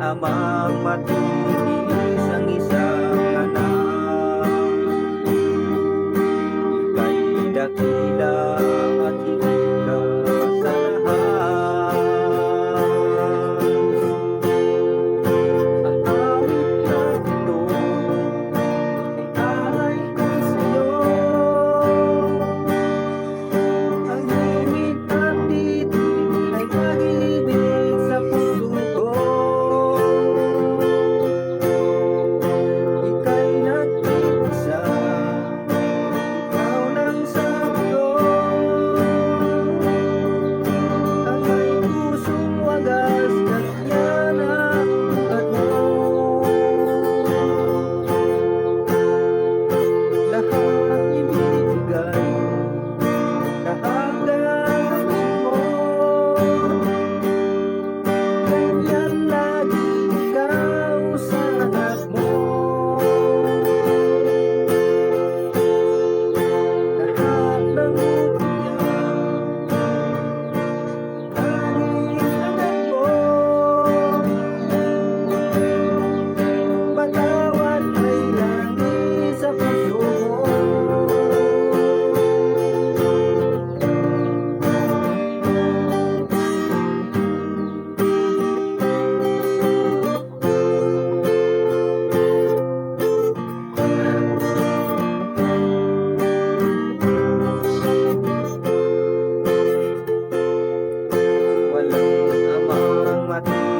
amang matitiis ang isang anak. Ika'y dakila Walang amang matitiis ang